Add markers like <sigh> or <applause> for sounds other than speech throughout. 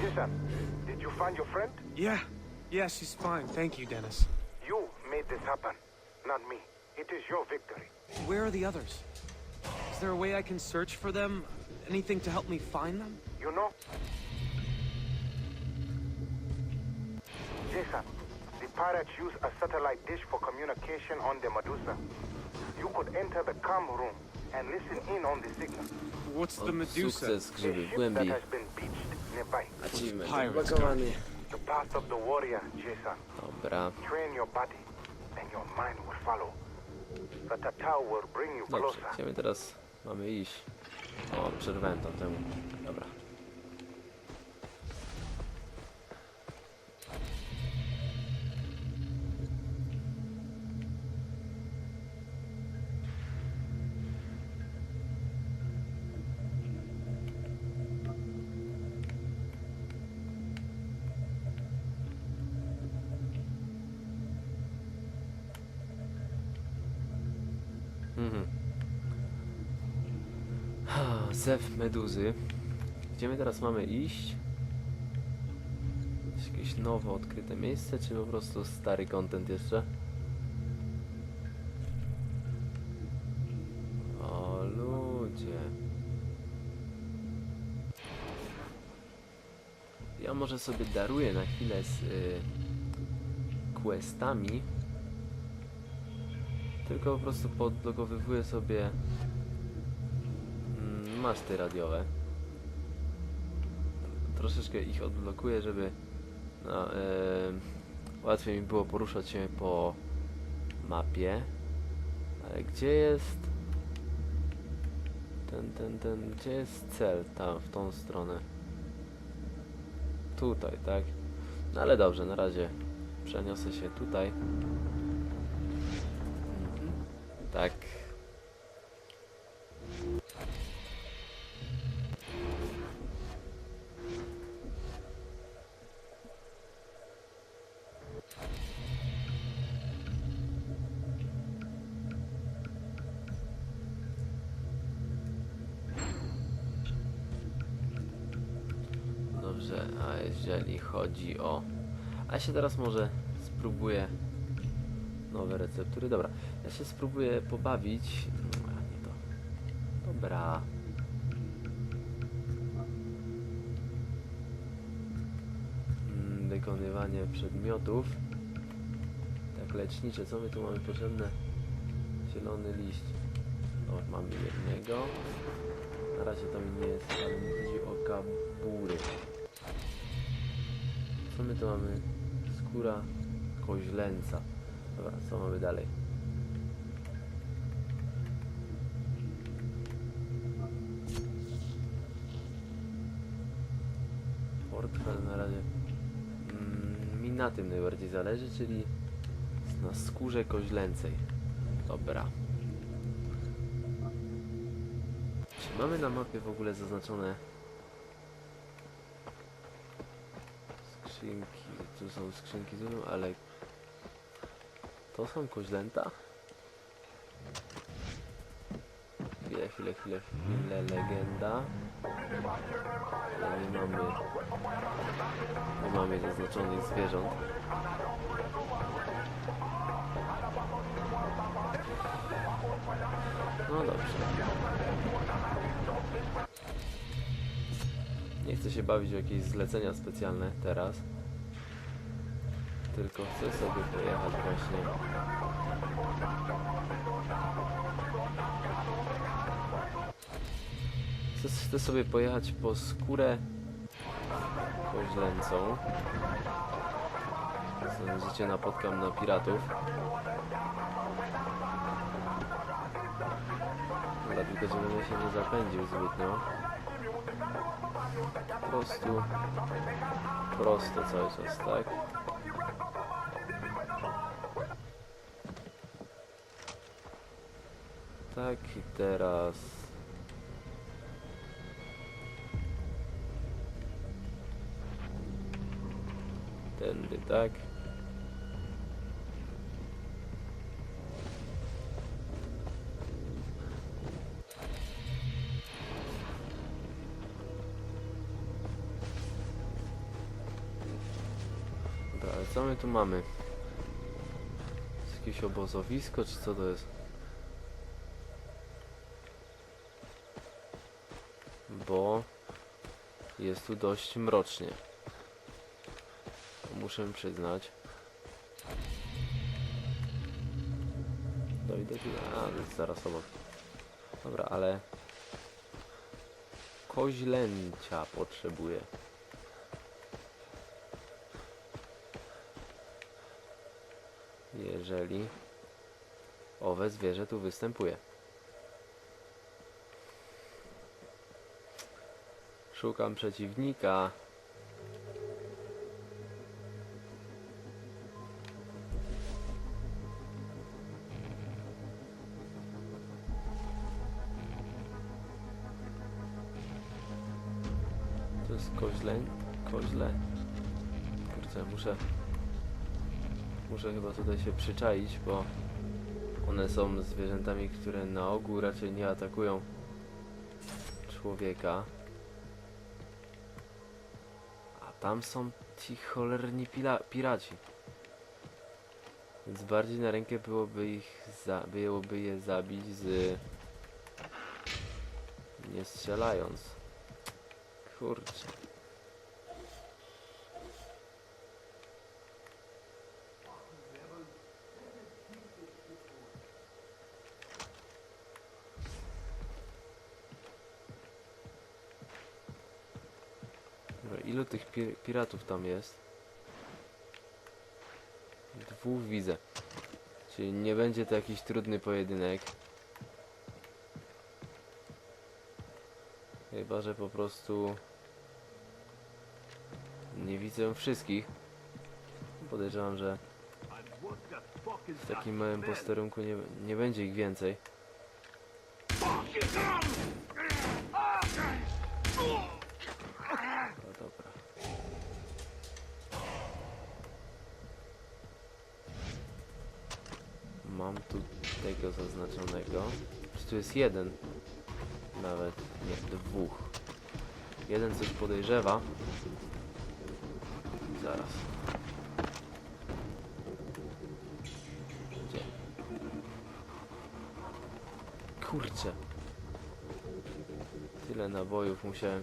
Jason, did you find your friend? Yeah, yeah, she's fine. Thank you, Dennis. You made this happen, not me. It is your victory. Where are the others? Is there a way I can search for them? Anything to help me find them? You know? Jason, the pirates use a satellite dish for communication on the Medusa. You could enter the com room and listen in on the signal. What's the O, Medusa? sukces A grzyby ship that głębi. has been beached nearby. Achievement odblokowany. The path of the warrior, Jason. Dobra. Train your body, and your mind will follow. The Tatao will bring you Dobrze, closer. gdzie my teraz mamy iść? O, przerwałem tam temu. Zew meduzy. Gdzie my teraz mamy iść? Jakieś nowo odkryte miejsce, czy po prostu stary content jeszcze? O ludzie. Ja może sobie daruję na chwilę z y, questami. Tylko po prostu podblokowywuję sobie maszty radiowe. Troszeczkę ich odblokuję, żeby no, em, łatwiej mi było poruszać się po mapie. Ale gdzie jest ten, ten, ten, gdzie jest cel? Tam, w tą stronę. Tutaj, tak? No ale dobrze, na razie przeniosę się tutaj. Jeżeli chodzi o... A się teraz może spróbuję nowe receptury. Dobra, ja się spróbuję pobawić. Mm, a Nie to. Dobra. Mm, Wykonywanie przedmiotów. Tak, lecznicze. Co my tu mamy potrzebne? Zielony liść. O, mamy jednego. Na razie to mi nie jest, ale mi chodzi o kabury. Co my tu mamy? Skóra koźlęca. Dobra, co mamy dalej? Portfel na razie. Mm, mi na tym najbardziej zależy, czyli na skórze koźlęcej. Dobra. Czy mamy na mapie w ogóle zaznaczone skrzynki? Tu są skrzynki, tu są, ale to są koźlęta? Chwilę, chwilę, chwilę, chwilę, legenda. Ale nie mamy... Nie mamy zaznaczonych zwierząt. No dobrze. Nie chcę się bawić w jakieś zlecenia specjalne teraz. Tylko chcę sobie pojechać właśnie. Chcę, sobie pojechać po skórę koźlęcą. Życie napotkam na piratów. Tylko żebym się nie zapędził zbytnio. Po prostu prosto cały czas, tak? Tak i teraz tędy, tak? Tu mamy? Jest jakieś obozowisko, czy co to jest? Bo jest tu dość mrocznie. Muszę przyznać. Dojdę tu. A, zaraz obok. Dobra, ale koźlęcia potrzebuję. Jeżeli owe zwierzę tu występuje. Szukam przeciwnika. To jest koźleń? Koźle. Kurczę, muszę... Muszę chyba tutaj się przyczaić, bo one są zwierzętami, które na ogół raczej nie atakują człowieka. A tam są ci cholerni piraci. Więc bardziej na rękę byłoby ich za- byłoby je zabić z nie strzelając. Kurczę. Dobra, ilu tych pi piratów tam jest? Dwóch widzę. Czyli nie będzie to jakiś trudny pojedynek. Chyba, że po prostu nie widzę wszystkich. Podejrzewam, że w takim małym posterunku nie, nie będzie ich więcej. No dobra. Mam tu tego zaznaczonego. Czy tu jest jeden? Nawet nie, dwóch. Jeden coś podejrzewa. Zaraz. Gdzie? Kurczę. Tyle nabojów musiałem.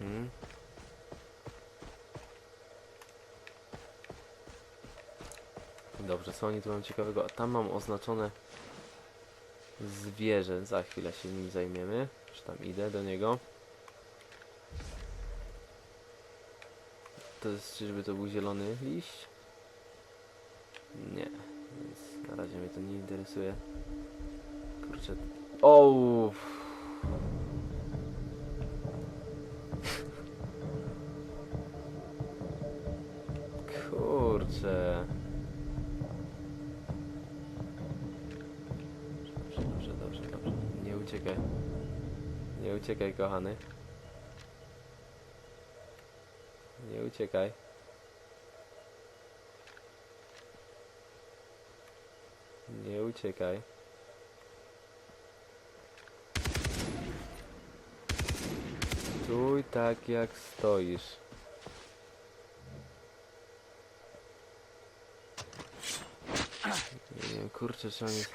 Mhm. Dobrze, co oni tu mam ciekawego? A tam mam oznaczone zwierzę. Za chwilę się nim zajmiemy. Już tam idę do niego. To jest, czyżby to był zielony liść? Nie, więc na razie mnie to nie interesuje. Kurczę. O! Uciekaj, kochany. Nie uciekaj. Nie uciekaj. Stój tak jak stoisz. Nie wiem, kurczę, czy on jest...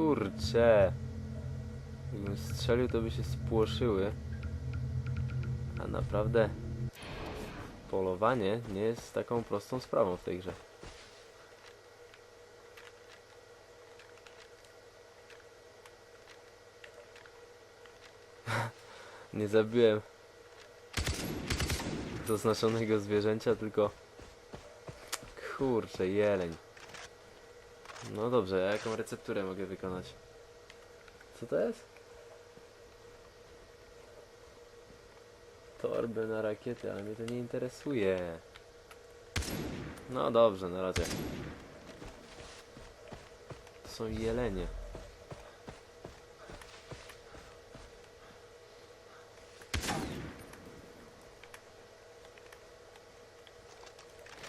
Kurczę. Jakbym strzelił, to by się spłoszyły. A naprawdę polowanie nie jest taką prostą sprawą w tej grze. <laughs> nie zabiłem zaznaczonego zwierzęcia, tylko kurczę, jeleń. No dobrze, a jaką recepturę mogę wykonać? Co to jest? Torby na rakiety, ale mnie to nie interesuje. No dobrze, na razie. To są jelenie.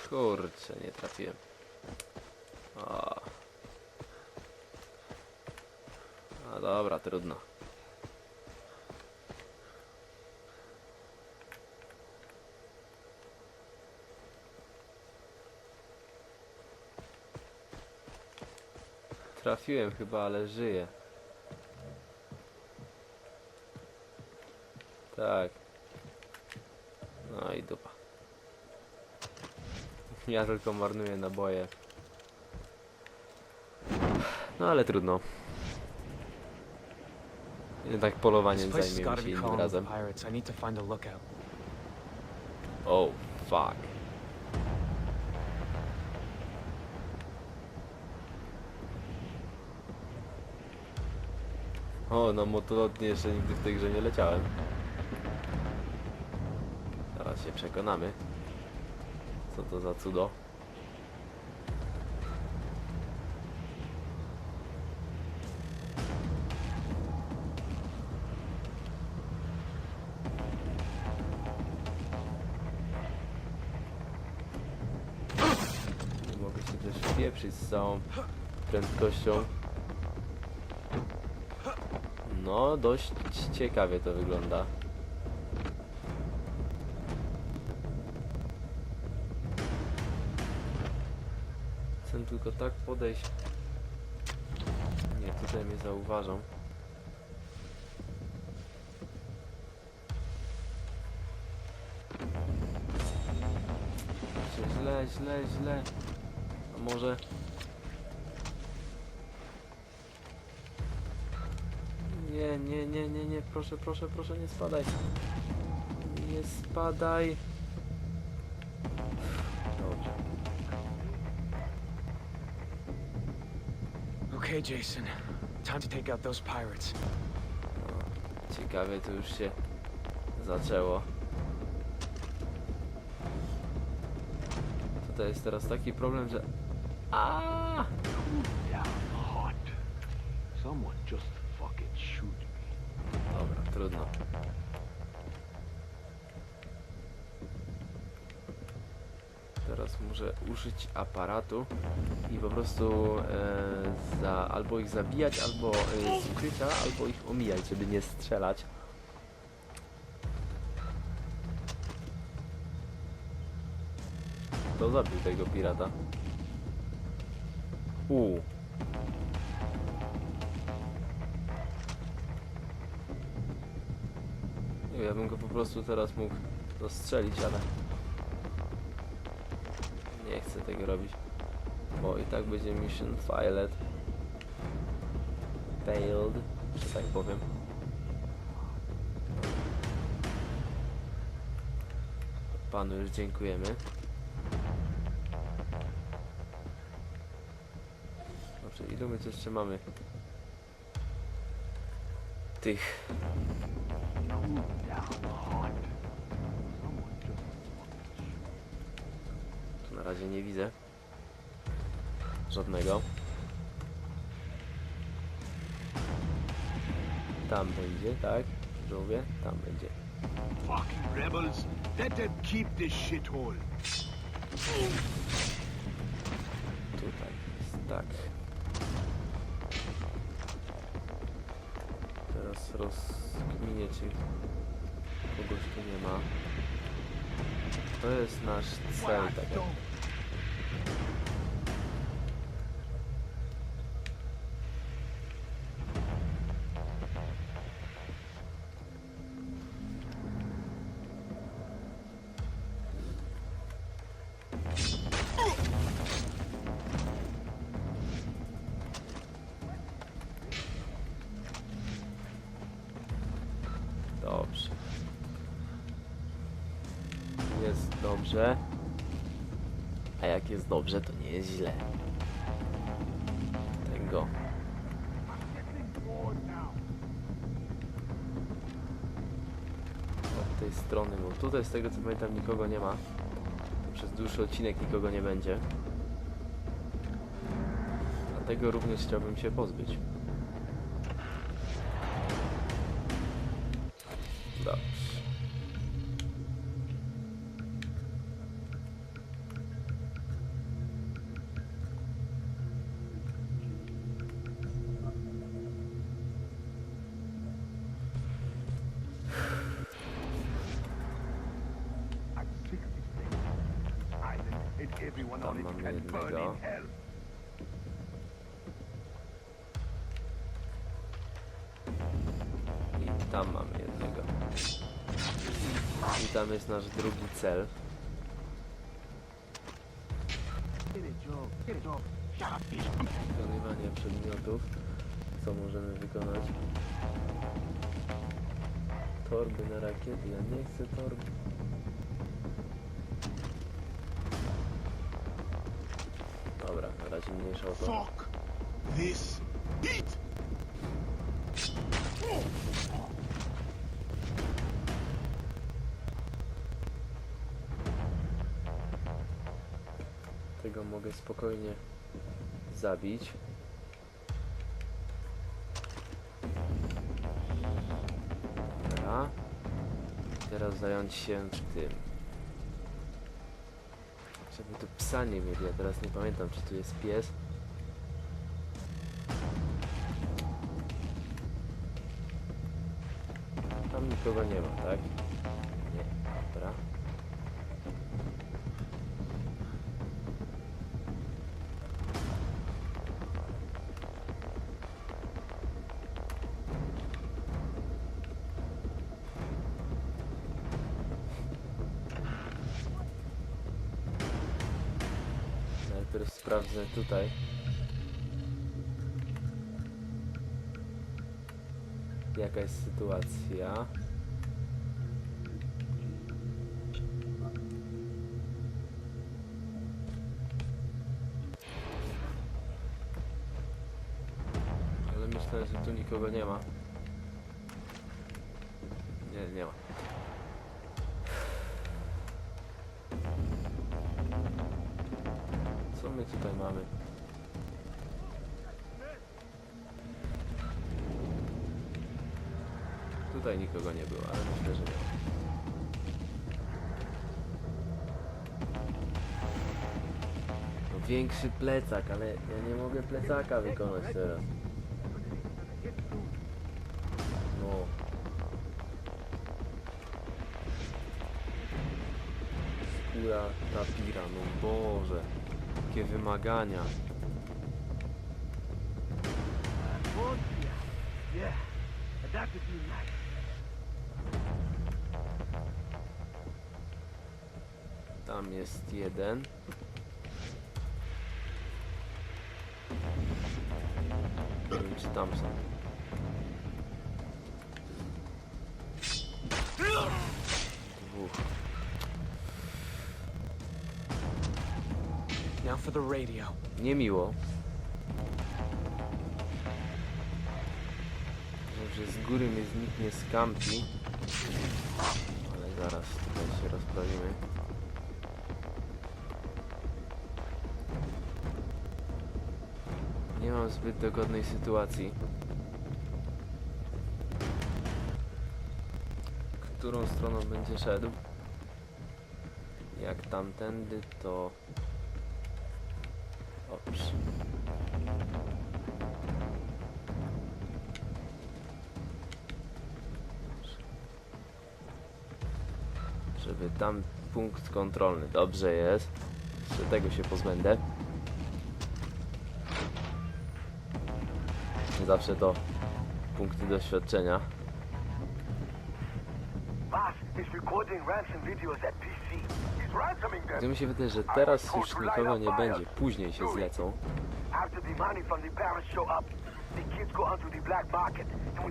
Kurczę, nie trafiłem. O. dobra, trudno. Trafiłem chyba, ale żyję. Tak. No i dupa. <laughs> Ja tylko marnuję naboje. No ale trudno. Jednak polowaniem zajmiemy się innym razem. Oh, fuck. O, no motolotnie jeszcze nigdy w tej grze nie leciałem. Zaraz się przekonamy. Co to za cudo. Całą prędkością. No, dość ciekawie to wygląda. Chcę tylko tak podejść. Nie, tutaj mnie zauważą. Źle, źle, źle. A może... Nie, nie, nie, nie, proszę, proszę, proszę, nie spadaj. Nie spadaj. Dobrze. Okay, Jason. Time to take out those pirates. Ciekawie to już się zaczęło. Tutaj jest teraz taki problem, że... A! Trudno. Teraz muszę użyć aparatu i po prostu e, za, albo ich zabijać, albo e, z ukrycia, albo ich omijać, żeby nie strzelać. Kto zabił tego pirata? U. Ja bym go po prostu teraz mógł zastrzelić, ale nie chcę tego robić, bo i tak będzie mission failed. Failed, że tak powiem. Panu już dziękujemy. Dobrze, ilu my tu jeszcze mamy? Tych Tu na razie nie widzę. Żadnego. Tam będzie, tak? Żółwie? Tam będzie. Fucking rebels. Let them keep this shithole. Tutaj jest, tak. Teraz rozkminię, kogoś tu nie ma. To jest nasz cel, tak jak źle. Tego. Od tej strony, bo tutaj z tego co pamiętam nikogo nie ma. Przez dłuższy odcinek nikogo nie będzie. Dlatego również chciałbym się pozbyć. Tam mamy jednego. I tam jest nasz drugi cel. Wykonywanie przedmiotów. Co możemy wykonać? Torby na rakiety. Ja nie chcę torby. Dobra, na razie mniejsza o to. Fuck this spokojnie zabić. Dobra. Teraz zająć się tym. Żeby tu psa nie mieli, ja teraz nie pamiętam czy tu jest pies. Tam nikogo nie ma, tak? Sprawdzę tutaj. Jaka jest sytuacja? Ale myślę, że tu nikogo nie ma. Nie, nie ma. Tutaj nikogo nie było, ale myślę, że nie. Większy plecak, ale ja nie mogę plecaka wykonać teraz. No. Skóra tapira, no Boże. Jakie wymagania. Yeah. Tam jest jeden. Nie wiem, czy tam są. Dwóch. Now for the radio. Niemiło. Że z góry mnie nikt nie skampi. Ale zaraz tutaj się rozprawimy. Nie mam zbyt dogodnej sytuacji. Którą stroną będzie szedł? Jak tamtędy, to... Dobrze. Żeby tam punkt kontrolny. Dobrze jest. Jeszcze tego się pozbędę. Zawsze to punkty doświadczenia. Gdy mi się wydaje, że teraz już nikogo nie będzie. Później się zlecą.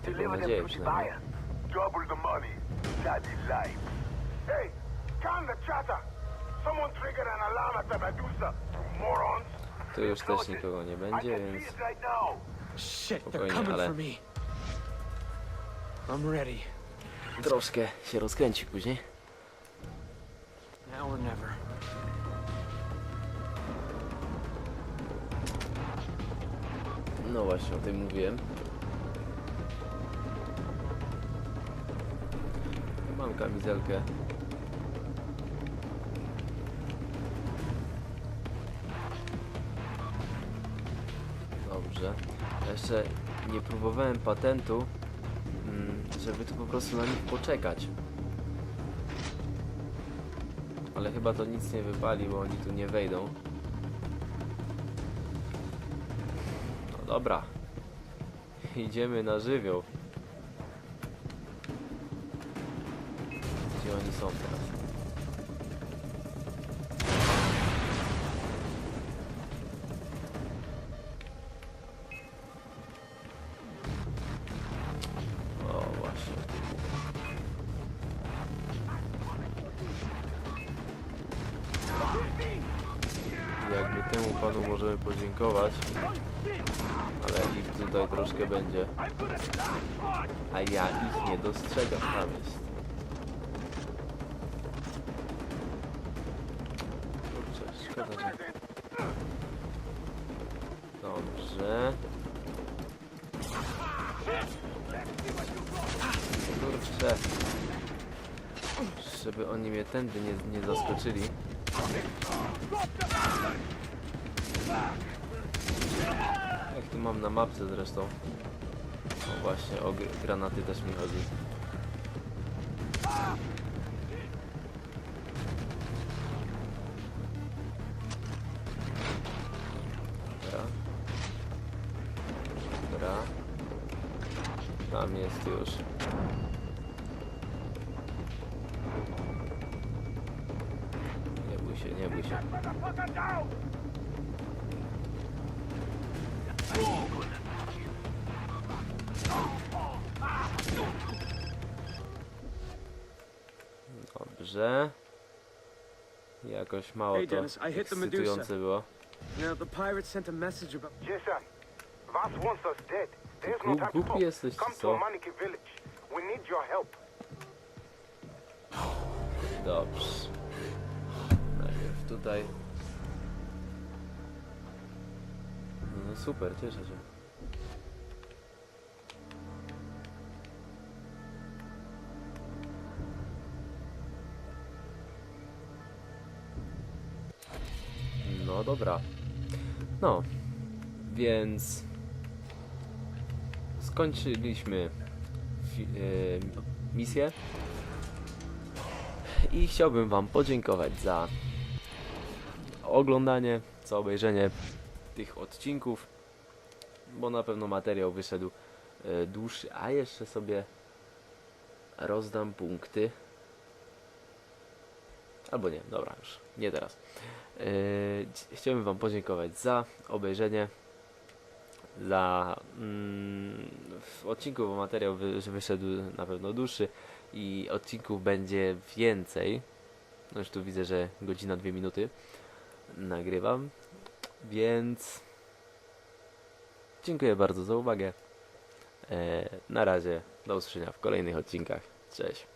Them nadzieję przynajmniej. Hey, calm the chatter. Someone triggered an alarm at the Medusa. You morons. Tu już też nikogo nie będzie, więc. Shit, they're Spokojnie, coming ale- for me. I'm ready. troszkę się rozkręci później. Now or never. No właśnie, o tym mówiłem. Mam kamizelkę. że nie próbowałem patentu, mm, żeby tu po prostu na nich poczekać. Ale chyba to nic nie wypali, bo oni tu nie wejdą. No dobra. Idziemy na żywioł. Możemy podziękować. Ale ich tutaj troszkę będzie. A ja ich nie dostrzegam, tam jest. Kurczę, szkoda, że... Dobrze. Kurczę. Żeby oni mnie tędy nie, nie zaskoczyli. Jak tu mam na mapce zresztą. O właśnie, o gr- granaty też mi chodzi. Dobra. Dobra. Tam jest już. Dobrze. Jakoś mało Hey, to I hit the Medusa. ekscytujące było. Know, the pirates sent a message about. Jason, Voss wants us dead. There's no Gu- time to głupi talk. jesteś, co? village. We need your help. Dobrze. Najpierw tutaj. No super, cieszę się. No dobra. No, więc skończyliśmy e, misję i chciałbym Wam podziękować za oglądanie, za obejrzenie tych odcinków, bo na pewno materiał wyszedł e, dłuższy, a jeszcze sobie rozdam punkty. Albo nie, dobra, już nie teraz. Ch- chciałbym Wam podziękować za obejrzenie, za mm, w odcinku, bo materiał wy, wyszedł na pewno dłuższy i odcinków będzie więcej. No już tu widzę, że godzina, dwie minuty nagrywam, więc dziękuję bardzo za uwagę. E, na razie, do usłyszenia w kolejnych odcinkach. Cześć.